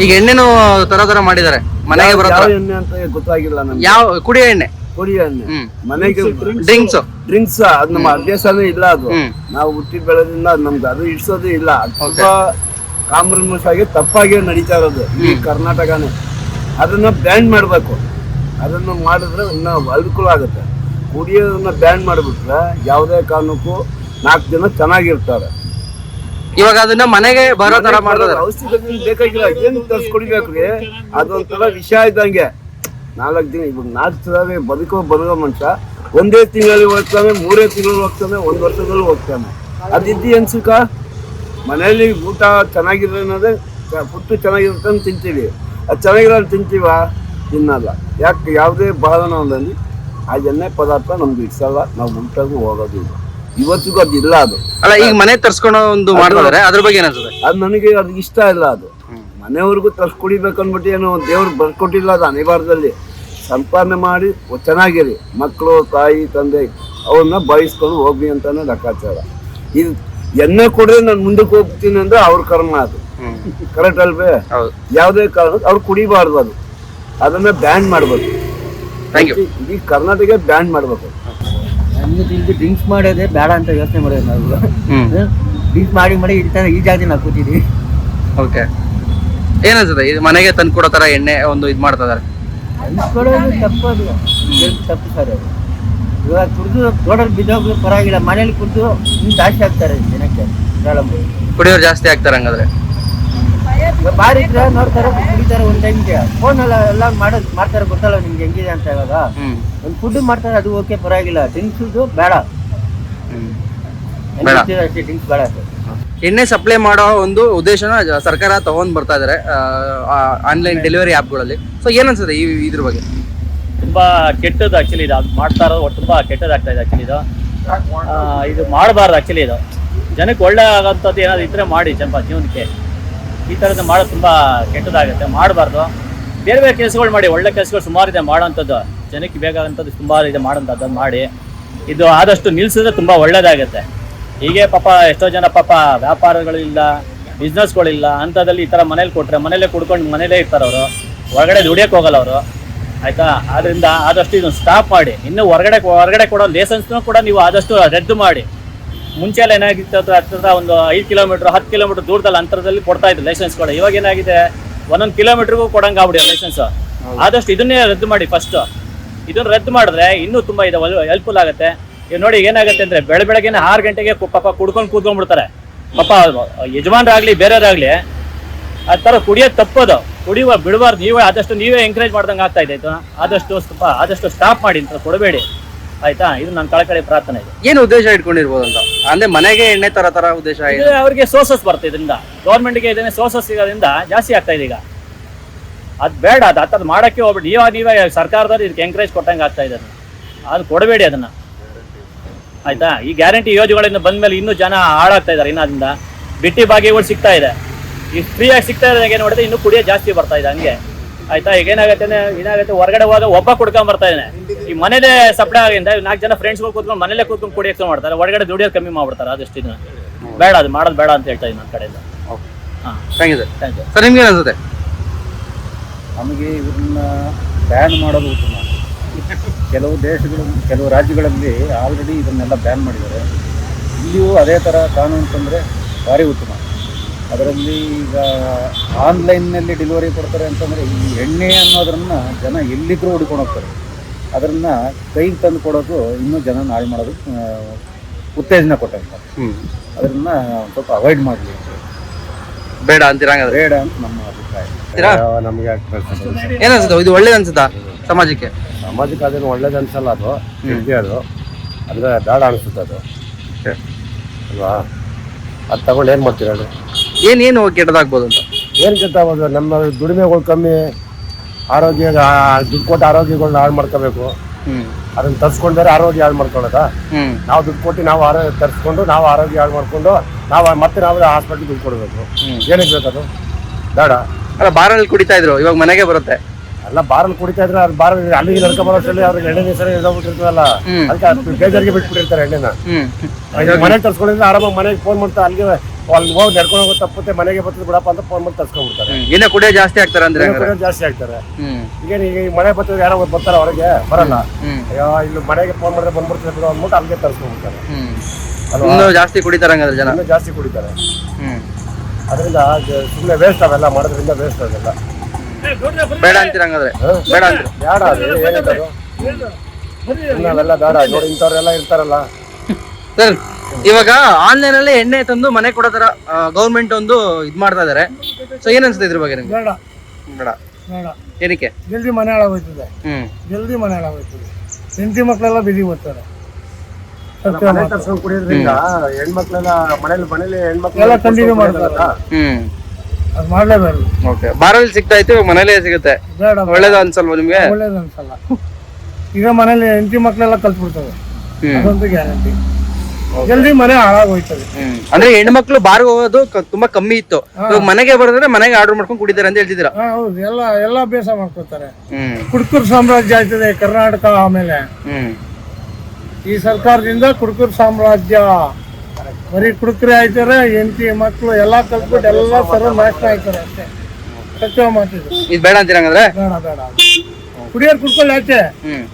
ಈಗ ಎಣ್ಣೆನು ತರ ತರ ಮಾಡಿದ್ದಾರೆ. ಮನೆಗೆ ಬರೋ ಯಾವ ತರ ಎಣ್ಣೆ ಅಂತ ಗೊತ್ತಾಗಿಲ್ಲ ನಮ್ಗೆ. ಯಾವ ಕುಡಿಯೋ ಎಣ್ಣೆ. ಕುಡಿಯೋ ಎಣ್ಣೆ. ಹ್ಮ್. ಮನೆಗೆ ಡ್ರಿಂಕ್ಸ್. ಡ್ರಿಂಕ್ಸ್ ಅದು ನಮ್ಮ ಅಭ್ಯಾಸನೇ ಇಲ್ಲ ಅದು. ಹ್ಮ್. ನಾವು ಹುಟ್ಟಿ ಬೆಳೆದಿಂದ ನಮ್ಗೆ ಅದು ಇಡ್ಸೋದೇ ಇಲ್ಲ. ಅದು ತುಂಬಾ ಕಾಂಪ್ರಮೈಸ್ ಆಗಿ ತಪ್ಪಾಗಿ ನಡೀತಾ ಇರೋದು ಈ ಕರ್ನಾಟಕನೇ. ಅದನ್ನ ಬ್ಯಾನ್ ಮಾಡ್ಬೇಕು. ಅದನ್ನ ಮಾಡಿದ್ರೆ ಇನ್ನ ಅನುಕೂಲ ಆಗುತ್ತೆ. ಕುಡಿಯೋದನ್ನ ಬ್ಯಾನ್ ಮಾಡಿಬಿಟ್ರೆ ಯಾವುದೇ ಕಾರಣಕ್ಕೂ ನಾಲ್ಕು ಜನ ಚೆನ್ನಾಗಿರ್ತಾರೆ. ಇವಾಗ ಅದನ್ನ ಮನೆಗೆ ಬರೋ ತರ ಮಾಡಿದ್ರೆ ಔಷಧಿ ಬೇಕಾಗಿಲ್ಲ ಏನ್ ಅದೊಂಥರ ವಿಷ ಇದ್ದಂಗೆ. ನಾಲ್ಕು ದಿನ ಇವಾಗ ನಾಲ್ಕು ಸಲ ಬದುಕೋ ಬದುಕೋ ಮನುಷ್ಯ. ಒಂದೇ ತಿಂಗಳಲ್ಲಿ ಹೋಗ್ತಾನೆ ಮೂರೇ ತಿಂಗಳು ಹೋಗ್ತಾನೆ ಒಂದ್ ವರ್ಷದಲ್ಲಿ ಹೋಗ್ತಾನೆ. ಅದಿದ್ದು ಅನ್ಸುಕ ಮನೆಯಲ್ಲಿ ಊಟ ಚೆನ್ನಾಗಿರೋ ಅನ್ನೋದೇ ಪುಟ್ಟು ಚೆನ್ನಾಗಿರುತ್ತೆ ಅಂತ ತಿಂತೀವಿ. ಅದು ಚೆನ್ನಾಗಿರೋ ತಿಂತೀವ? ತಿನ್ನಲ್ಲ. ಯಾಕೆ ಯಾವುದೇ ಬಾಧನದಲ್ಲಿ ಆ ಎಣ್ಣೆ ಪದಾರ್ಥ ನಮ್ಗೆ ಇಡ್ಸಲ್ಲ ನಾವು ಊಟಗೂ ಹೋಗೋದು ಇಲ್ಲ ಇವತ್ತಿಗೂ ಅದು ಇಲ್ಲ ಅದು. ಅಲ್ಲ ಈಗ ಮನೆ ತರ್ಸ್ಕೊಂಡು ಒಂದು ಮಾಡ್ತಾರೆ ಅದ್ರ ಬಗ್ಗೆ ಏನಿಸ್ತದೆ ಅದು ನನಗೆ ಅದು ಇಷ್ಟ ಇಲ್ಲ ಅದು. ಮನೆಯವ್ರಿಗೂ ತರ್ಸ್ ಕುಡಿಬೇಕು ಅಂದ್ಬಿಟ್ಟು ಏನು ದೇವ್ರು ಬರ್ಕೊಟ್ಟಿಲ್ಲ ಅದು ಅನಿವಾರ್ಯದಲ್ಲಿ ಸಂಪಾದನೆ ಮಾಡಿ ಚೆನ್ನಾಗಿರಿ. ಮಕ್ಕಳು ತಾಯಿ ತಂದೆ ಅವ್ರನ್ನ ಬಯಸ್ಕೊಂಡು ಹೋಗ್ಲಿ ಅಂತಾನೆ ಲೆಕ್ಕಾಚಾರ. ಇದು ಎಣ್ಣೆ ಕೊಡ್ರೆ ನಾನು ಮುಂದಕ್ಕೆ ಹೋಗ್ತೀನಿ ಅಂದ್ರೆ ಅವ್ರ ಕರ್ಮ ಅದು. ಕರೆಕ್ಟ್ ಅಲ್ವೇ? ಯಾವುದೇ ಕಾರಣಕ್ಕೆ ಅವ್ರು ಕುಡಿಬಾರ್ದು ಅದು. ಅದನ್ನ ಬ್ಯಾನ್ ಮಾಡ್ಬೇಕು. ಥ್ಯಾಂಕ್ ಯು ಇಡೀ ಕರ್ನಾಟಕ ಬ್ಯಾನ್ ಮಾಡ್ಬೇಕು. ನಮ್ಗೆ ತಿಂದು ಡ್ರಿಂಕ್ಸ್ ಮಾಡೋದೇ ಬೇಡ ಅಂತ ಯೋಚನೆ ಮಾಡೋದು ನಾವು. ಡ್ರಿಂಕ್ಸ್ ಮಾಡಿ ಮಾಡಿ ಇಡ್ತಾನೆ ಈ ಜಾತಿ ನಾವು ಕೂತಿದ್ವಿ. ಓಕೆ ಏನನ್ಸುತ್ತೆ? ಇದು ಮನೆಗೆ ತಂದು ಕೊಡೋ ತರ ಎಣ್ಣೆ ಒಂದು ಇದು ಮಾಡ್ತಾ ಇದಾರೆ ಅನ್ಸ್ಕೊಳ್ಳೋದು ತಪ್ಪದು. ತಪ್ಪು ಸರ್ ಅದು? ಇವಾಗ ಕುಡಿದು ರೋಡಲ್ಲಿ ಬಿದ್ದೋಗ್ಲು ಪರವಾಗಿಲ್ಲ. ಮನೇಲಿ ಕುಡಿದು ಇನ್ನು ಜಾಸ್ತಿ ಆಗ್ತಾರೆ ಜನಕ್ಕೆ ಪ್ರಾಬ್ಲಮ್. ಕುಡಿಯೋರು ಜಾಸ್ತಿ ಆಗ್ತಾರೆ ಹಂಗಾದ್ರೆ ಬಾರಿ ಇದ್ರೆ ನೋಡ್ತಾರೆ ಕುಡಿತಾರೆ ಒಂದ್ ಟೈಮ್ಗೆ ಫೋನ್ ಎಲ್ಲ ಮಾಡೋದು ಮಾಡ್ತಾರೆ ಗೊತ್ತಲ್ಲ ನಿಮ್ಗೆ ಹೆಂಗಿದೆ ಅಂತ ಇವಾಗ. ಒಂದು ಫುಡ್ ಮಾಡ್ತಾರೆ ಅದು ಓಕೆ ಪರವಾಗಿಲ್ಲ. ಡ್ರಿಂಕ್ಸ್ ಬೇಡ. ಬೇಡ. ಅಷ್ಟೇ ಡ್ರಿಂಕ್ಸ್ ಬೇಡ ಸರ್ ಎಣ್ಣೆ ಸಪ್ಲೈ ಮಾಡೋ ಒಂದು ಉದ್ದೇಶನ ಜ- ಸರ್ಕಾರ ತಗೊಂಡ್ ಬರ್ತಾ ಇದಾರೆ ಆನ್ಲೈನ್ ಡೆಲಿವರಿ ಆಪ್ಗಳಲ್ಲಿ ಸೊ ಏನನ್ಸುತ್ತೆ ಈ ಇದ್ರ ಬಗ್ಗೆ? ತುಂಬಾ ಕೆಟ್ಟದ್ದು ಆಕ್ಚುಲಿ ಇದು. ಅದು ಮಾಡ್ತಾ ಇರೋದು ತುಂಬಾ ಕೆಟ್ಟದಾಗ್ತಾ ಇದೆ ಆಕ್ಚುಲಿ ಇದು. ಆ, ಇದು ಮಾಡಬಾರ್ದು ಆಕ್ಚುಲಿ ಇದು. ಜನಕ್ಕೆ ಒಳ್ಳೆ ಆಗೋಂಥದ್ದು ಏನಾದ್ರು ಇದ್ರೆ ಮಾಡಿ ಜನ ಜೀವನಕ್ಕೆ. ಈ ಥರದ್ದು ಮಾಡೋದು ತುಂಬ ಕೆಟ್ಟದಾಗುತ್ತೆ. ಮಾಡಬಾರ್ದು. ಬೇರೆ ಬೇರೆ ಕೆಲಸಗಳು ಮಾಡಿ. ಒಳ್ಳೆ ಕೆಲಸಗಳು ಸುಮಾರು ಇದೆ ಮಾಡೋಂಥದ್ದು ಜನಕ್ಕೆ ಬೇಕಾದಂಥದ್ದು ಸುಮಾರು ಇದೆ ಮಾಡೋಂಥದ್ದು ಮಾಡಿ. ಇದು ಆದಷ್ಟು ನಿಲ್ಸಿದ್ರೆ ತುಂಬ ಒಳ್ಳೆಯದಾಗುತ್ತೆ ಹೀಗೆ ಪಾಪ ಎಷ್ಟೋ ಜನ ಪಾಪ ವ್ಯಾಪಾರಗಳಿಲ್ಲ ಬಿಸ್ನೆಸ್ಗಳಿಲ್ಲ ಅಂಥದ್ದಲ್ಲಿ ಈ ಥರ ಮನೇಲಿ ಕೊಟ್ಟರೆ ಮನೇಲೇ ಕುಡ್ಕೊಂಡು ಮನೇಲೇ ಇರ್ತಾರೆ ಅವರು. ಹೊರಗಡೆ ದುಡಿಯೋಕೆ ಹೋಗಲ್ಲ ಅವರು. ಆಯಿತಾ? ಆದ್ದರಿಂದ ಆದಷ್ಟು ಇದನ್ನು ಸ್ಟಾಪ್ ಮಾಡಿ. ಇನ್ನೂ ಹೊರಗಡೆ ಹೊರಗಡೆ ಕೊಡೋ ಲೈಸೆನ್ಸ್ನೂ ಕೂಡ ನೀವು ಆದಷ್ಟು ರದ್ದು ಮಾಡಿ. ಮುಂಚೆ ಎಲ್ಲ ಏನಾಗಿತ್ತು ಅಥವಾ ಹತ್ತಿರ ಒಂದು ಐದು ಕಿಲೋಮೀಟರ್ ಹತ್ತು ಕಿಲೋಮೀಟರ್ ದೂರದಲ್ಲಿ ಅಂತರದಲ್ಲಿ ಕೊಡ್ತಾ ಇದ್ರು ಲೈಸೆನ್ಸ್ ಕೊಡ. ಇವಾಗ ಏನಾಗಿದೆ ಒಂದೊಂದು ಕಿಲೋಮೀಟರ್ಗೂ ಕೊಡಂಗ ಆಗ್ಬಿಡಿ ಲೈಸೆನ್ಸ್ ಆದಷ್ಟು ಇದನ್ನೇ ರದ್ದು ಮಾಡಿ ಫಸ್ಟ್ ಇದನ್ನ ರದ್ದು ಮಾಡಿದ್ರೆ ಇನ್ನೂ ತುಂಬಾ ಇದೆ ಹೆಲ್ಪ್ಫುಲ್ ಆಗುತ್ತೆ. ಈಗ ನೋಡಿ ಏನಾಗುತ್ತೆ ಅಂದ್ರೆ ಬೆಳ ಬೆಳಗ್ಗೆನೆ ಆರು ಗಂಟೆಗೆ ಪಾಪ ಕುಡ್ಕೊಂಡು ಕೂತ್ಕೊಂಡ್ಬಿಡ್ತಾರೆ. ಪಾಪ ಯಜಮಾನ್ರಾಗ್ಲಿ ಬೇರೆಯವ್ರಾಗ್ಲಿ ಆ ಥರ ಕುಡಿಯೋದು ತಪ್ಪೋದು. ಕುಡಿಯುವ ಬಿಡಬಾರ್ದು ನೀವೇ ಆದಷ್ಟು ನೀವೇ ಎಂಕರೇಜ್ ಮಾಡ್ದಂಗೆ ಆಗ್ತಾ ಇದೆ ಆಯ್ತಾ? ಆದಷ್ಟು ಸ್ವಲ್ಪ ಆದಷ್ಟು ಸ್ಟಾಪ್ ಮಾಡಿ ಅಂತ ಕೊಡಬೇಡಿ. ಆಯ್ತಾ? ಇದು ನನ್ನ ಕಳಕಳಿ ಪ್ರಾರ್ಥನೆ ಇದೆ. ಏನು ಉದ್ದೇಶ ಇಟ್ಕೊಂಡಿರ್ಬೋದು ಅಂತ ಅಂದ್ರೆ ಮನೆಗೆ ಎಣ್ಣೆ ತರ ತರ ಉದ್ದೇಶ ಇದೆ ಇದು ಅವರಿಗೆ ಸೋರ್ಸಸ್ ಬರ್ತದೆ ಇದರಿಂದ. ಗೌರ್ಮೆಂಟ್ಗೆ ಇದನ್ನೇ ಸೋರ್ಸಸ್ ಸಿಗೋದ್ರಿಂದ ಜಾಸ್ತಿ ಆಗ್ತಾ ಇದೆ ಈಗ. ಅದ್ ಬೇಡ, ಅದು ಆ ಮಾಡಕ್ಕೆ ಹೋಗ್ಬಿಟ್ಟು ಇವಾಗ ಇವಾಗ ಸರ್ಕಾರದವ್ರು ಇದಕ್ಕೆ ಎಂಕರೇಜ್ ಕೊಟ್ಟಂಗೆ ಆಗ್ತಾ ಇದೆ. ಅದು ಕೊಡಬೇಡಿ ಅದನ್ನ. ಆಯ್ತಾ? ಈ ಗ್ಯಾರಂಟಿ ಯೋಜನೆಗಳಿಂದ ಬಂದ್ಮೇಲೆ ಇನ್ನೂ ಜನ ಹಾಳಾಗ್ತಾ ಇದ್ದಾರೆ ಇನ್ನಾದ್ರಿಂದ. ಬಿಟ್ಟಿ ಭಾಗ್ಯಗಳು ಸಿಗ್ತಾ ಇದೆ. ಈ ಫ್ರೀಯಾಗಿ ಸಿಗ್ತಾ ಇರೋದಾಗೆ ನೋಡಿದ್ರೆ ಇನ್ನೂ ಕುಡಿಯೋ ಜಾಸ್ತಿ ಬರ್ತಾ ಇದೆ ಹಂಗೆ. ಆಯ್ತಾ ಈಗ ಏನಾಗುತ್ತೆ ಏನಾಗುತ್ತೆ ಹೊರಗಡೆ ಹೋದಾಗ ಒಬ್ಬ ಕುಡ್ಕೊಂಡ್ ಬರ್ತಾ ಇದ್ದಾನೆ. ಈ ಮನೇಲೆ ಸಪ್ಲೈ ಆಗಿಂದ ನಾಲ್ಕು ಜನ ಫ್ರೆಂಡ್ಸ್ಗಳು ಕೂತ್ಕೊಂಡು ಮನೇಲೆ ಕೂತ್ಕೊಂಡು ಕುಡಿಯೋಕೆ ಮಾಡ್ತಾರೆ. ಹೊರಗಡೆ ದುಡಿಯೋದು ಕಮ್ಮಿ ಮಾಡ್ಬಿಡ್ತಾರೆ ಆದಷ್ಟು ಇದನ್ನ ಬೇಡ ಅದು ಮಾಡೋದು ಬೇಡ ಅಂತ ಹೇಳ್ತಾ ಇದ್ದೀನಿ ನನ್ನ ಕಡೆಯಿಂದ. ಹಾಂ. Thank you sir thank you sir ನಿಮ್ಗೆ ಅನ್ಸುತ್ತೆ? ನಮಗೆ ಇದನ್ನ ಬ್ಯಾನ್ ಮಾಡೋದು ಉತ್ತಮ. ಕೆಲವು ದೇಶಗಳು ಕೆಲವು ರಾಜ್ಯಗಳಲ್ಲಿ ಆಲ್ರೆಡಿ ಇದನ್ನೆಲ್ಲ ಬ್ಯಾನ್ ಮಾಡಿದ್ದಾರೆ. ಇಲ್ಲಿಯೂ ಅದೇ ಥರ ಕಾನೂನು ತಂದರೆ ಭಾರಿ ಉತ್ತಮ. ಅದರಲ್ಲಿ ಈಗ ಆನ್ಲೈನ್ನಲ್ಲಿ ಡೆಲಿವರಿ ಕೊಡ್ತಾರೆ ಅಂತಂದರೆ ಈ ಎಣ್ಣೆ ಅನ್ನೋದನ್ನು ಜನ ಎಲ್ಲಿದ್ರೂ ಹುಡ್ಕೊಂಡು ಹೋಗ್ತಾರೆ. ಅದನ್ನು ಕೈಗೆ ತಂದು ಕೊಡೋದು ಇನ್ನೂ ಜನ ನಾಳೆ ಮಾಡೋದು ಉತ್ತೇಜನ ಕೊಟ್ಟಂತ ಅದನ್ನು ಸ್ವಲ್ಪ ಅವಾಯ್ಡ್ ಮಾಡಲಿ ಬೇಡ ಅಂತೀರಾ ಬೇಡ ಅಂತ ನಮ್ಮ ಅಭಿಪ್ರಾಯ? ನಮಗೆ ಏನ್ ಅನ್ಸುತ್ತೆ? ಇದು ಒಳ್ಳೇದು ಅನ್ಸುತ್ತಾ ಸಮಾಜಕ್ಕೆ? ಸಾಮಾಜಿಕ ಅದೇನು ಒಳ್ಳೇದು ಅನ್ಸಲ್ಲ ಅದು. ಅದು. ಅಂದರೆ ಬೇಡ ಅನಿಸುತ್ತೆ ಅದು. ಅಲ್ವಾ? ಅದು ತಗೊಂಡು ಏನು ಮಾಡ್ತೀರ ಹೇಳಿ ಏನ್ ಏನು ಕೆಟ್ಟದಾಗ್ಬೋದು ಅಂತ? ಏನು ಕೆಟ್ಟಾಗೋದು ನಮ್ಮ ದುಡಿಮೆಗಳು ಕಮ್ಮಿ ಆರೋಗ್ಯ ದುಡ್ಡು ಕೊಟ್ಟು ಆರೋಗ್ಯಗಳನ್ನ ಹಾಳು ಮಾಡ್ಕೋಬೇಕು. ಅದನ್ನ ತರ್ಸ್ಕೊಂಡು ಬೇರೆ ಆರೋಗ್ಯ ಹಾಳು ಮಾಡ್ಕೊಳ್ಳೋದಾ? ಹ್ಮ್. ನಾವು ದುಡ್ಡು ಕೊಟ್ಟು ನಾವು ಆರೋಗ್ಯ ತರ್ಸ್ಕೊಂಡು ನಾವು ಆರೋಗ್ಯ ಹಾಳು ಮಾಡ್ಕೊಂಡು ನಾವು ಮತ್ತೆ ನಾವು ಹಾಸ್ಪಿಟ್ಲ್ ದುಡ್ಡು ಕೊಡಬೇಕು. ಏನಕ್ಕೆ ಬೇಕದು? ಬೇಡ. ಅಲ್ಲ ಬಾರಲ್ಲಿ ಕುಡಿತಾ ಇದ್ರು ಇವಾಗ ಮನೆಗೆ ಬರುತ್ತೆ. ಅಲ್ಲ ಬಾರಲ್ಲಿ ಕುಡಿತಾ ಇದ್ರೆ ಅದು ಬಾರ ಅಲ್ಲಿಗೆ ನಡ್ಕೊ ಬರೋಷ್ಟರಲ್ಲಿ ಅವ್ರಿಗೆ ಎಣ್ಣೆ ಹೆಸರು ಇದಾಗ್ಬಿಟ್ಟಿರ್ತದಲ್ಲ ಹ್ಮ್. ಅದಕ್ಕೆ ಅದು ಬೇಜಾರಿಗೆ ಬಿಟ್ಬಿಟ್ಟಿರ್ತಾರೆ ಎಣ್ಣೆನ. ಹ್ಮ್. ಮನೆಗೆ ತರ್ಸ್ಕೊಂಡಿದ್ರೆ ಆರಾಮಾಗಿ ಮನೆಗೆ ಫೋನ್ ಮಾಡ್ತಾ ಅಲ್ಲಿಗೆ ಅಲ್ಲಿ ಹೋಗಿ ನಡ್ಕೊಂಡು ಹೋಗೋದು ತಪ್ಪುತ್ತೆ ಮನೆಗೆ ಬರ್ತದೆ ಬಿಡಪ್ಪ ಅಂತ ಫೋನ್ ಮಾಡಿ ತರ್ಸ್ಕೊಂಡ್ಬಿಡ್ತಾರೆ. ಇನ್ನ ಕುಡಿಯೋ ಜಾಸ್ತಿ ಆಗ್ತಾರೆ ಅಂದ್ರೆ ಹಂಗಾರೆ ಕುಡಿಯೋದು ಜಾಸ್ತಿ ಆಗ್ತಾರೆ ಹ್ಮ್ ಈಗ ಈಗ ಈ ಮಳೆ ಬರ್ತದೆ ಯಾರೋ ಬರ್ತಾರ ಹೊರಗೆ ಬರಲ್ಲ ಹ್ಮ್ ಅಯ್ಯೋ ಇಲ್ಲಿ ಮನೆಗೆ ಫೋನ್ ಮಾಡಿದ್ರೆ ಬಂದ್ಬಿಡ್ತಾರೆ ಬಿಡು ಅಂದ್ಬಿಟ್ಟು ಅಲ್ಲಿಗೆ ತರ್ಸ್ಕೊಂಡ್ಬಿಡ್ತಾರೆ ಹ್ಮ್ ಅಲ್ವಾ ಇನ್ನು ಜಾಸ್ತಿ ಕುಡಿತಾರೆ ಹಂಗಾದ್ರೆ ಜನ ಇನ್ನೂ ಜಾಸ್ತಿ ಕುಡಿತಾರೆ ಹ್ಮ್ ಅದರಿಂದ ಸುಮ್ಮನೆ ವೇಸ್ಟ್ ಅವೆಲ್ಲ ಮಾಡೋದ್ರಿಂದ ವೇಸ್ಟ್ ಅದೆಲ್ಲ ಬೇಡ ಅಂತೀರ ಹಂಗಾದ್ರೆ ಹ? ಬೇಡ ಅಂತೀರ ಬೇಡ ಅದು ಏನಿದೆ ಸುಮ್ನೆ ಅವೆಲ್ಲ ಬೇಡ ನೋಡಿ ಇಂಥವ್ರೆಲ್ಲ ಇರ್ತಾರಲ್ಲ ಸರ್ ಇವಾಗ ಆನ್ಲೈನ್ ಅಲ್ಲಿ ಎಣ್ಣೆ ತಂದು ಮನೆ ಕೊಡೋ ತರ ಗೌರ್ಮೆಂಟ್ ಒಂದು ಇದ್ ಮಾಡ್ತಾ ಇದಾರೆ. ಸೊ ಏನ್ ಅನ್ಸುತ್ತೆ ಇದ್ರ ಬಗ್ಗೆ ನಿಮ್ಗೆ? ಬೇಡ. ಬೇಡ. ಬೇಡ. ಏನಕ್ಕೆ? ಜಲ್ದಿ ಮನೆ ಹಾಳಾಗೋಯ್ತದೆ. ಹ್ಮ್. ಜಲ್ದಿ ಮನೆ ಹಾಳಾಗೋಯ್ತದೆ. ಹೆಂಡತಿ ಮಕ್ಕಳೆಲ್ಲ ಬಿಸಿ ಓದ್ತಾರೆ ಸತ್ಯ ಮನೆ. ತರ್ಸ್ಕೊಂಡು ಕುಡಿಯೋದ್ರಿಂದ ಹೆಣ್ಮಕ್ಳೆಲ್ಲ ಮನೇಲಿ ಮನೇಲಿ ಹೆಣ್ಮಕ್ಳೆಲ್ಲ continue ಹ್ಮ್. ಅದು ಮಾಡ್ಲೇಬಾರ್ದು ಓಕೆ ಬಾರಲ್ಲಿ ಸಿಗ್ತಾ ಇತ್ತು ಇವಾಗ ಮನೇಲೇ ಸಿಗುತ್ತೆ. ಬೇಡ ಒಳ್ಳೇದು ಅನ್ಸಲ್ವಾ ನಿಮ್ಗೆ? ಒಳ್ಳೇದು ಅನ್ಸಲ್ಲ. ಈಗ ಮನೇಲಿ ಹೆಂಡತಿ ಮಕ್ಕಳೆಲ್ಲ ಕಲ್ತ್ಬಿಡ್ತವೆ. ಹ್ಮ್. ಅದೊಂದು ಗ್ಯಾರಂಟಿ. ಜಲ್ದಿ ಮನೆ ಹಾಳಾಗೋಯ್ತದೆ. ಅಂದ್ರೆ ಹೆಣ್ಮಕ್ಳು ಬಾರ್ ಹೋಗೋದು ಕ- ತುಂಬಾ ಕಮ್ಮಿ ಇತ್ತು. ಇವಾಗ ಮನೆಗೆ ಬರೋದ್ರೆ ಮನೆಗೆ ಆರ್ಡರ್ ಮಾಡ್ಕೊಂಡು ಕುಡಿದಾರೆ ಅಂತ ಹೇಳ್ತಿದ್ರ ಹಾ ಹೌದು. ಎಲ್ಲ ಎಲ್ಲ ಅಭ್ಯಾಸ ಮಾಡ್ಕೊತಾರೆ. ಹ್ಮ್. ಕುಡ್ಕುರ್ ಸಾಮ್ರಾಜ್ಯ ಆಯ್ತದೆ ಕರ್ನಾಟಕ ಆಮೇಲೆ. ಹ್ಮ್. ಈ ಸರ್ಕಾರದಿಂದ ಕುಡ್ಕುರ್ ಸಾಮ್ರಾಜ್ಯ ಬರೀ ಕುಡುಕರೆ ಆಯ್ತಾರೆ ಹೆಂಡತಿ ಮಕ್ಕಳು ಎಲ್ಲ ಕಲ್ತ್ಬಿಟ್ಟು ಎಲ್ಲ ತರ ನಾಶ ಆಯ್ತಾರೆ ಅಷ್ಟೇ. ಸತ್ಯ ಮಾತಿದ್ರು ಇದು ಬೇಡ ಅಂತೀರ ಹಂಗಂದ್ರೆ? ಬೇಡ ಬೇಡ. ಕುಡಿಯೋರು ಕುಡ್ಕೊಳ್ಳಿ ಆಚೆ. ಹ್ಮ್.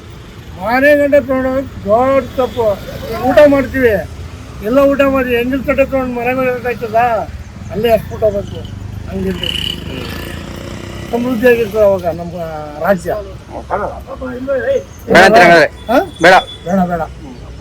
ಮನೆ ಗಂಟೆ ತೊಗೊಂಡು ದೊಡ್ಡ ತಪ್ಪು. ಊಟ ಮಾಡ್ತೀವಿ. ಎಲ್ಲ ಊಟ ಮಾಡಿ ಹೆಂಗಿನ ತಟ್ಟೆ ತೊಗೊಂಡು ಮನೆಗೆ ಇರೋದಾಯ್ತದ ಅಲ್ಲೇ ಹಸ್ಬಿಟ್ಟು ಹೋಗ್ಬೇಕು. ಹಂಗಿದ್ದು ಸಮೃದ್ಧಿ ಆಗಿರ್ತದೆ ಅವಾಗ ನಮ್ಮ ರಾಜ್ಯ? ಬೇಡ ಬೇಡ ಬೇಡ.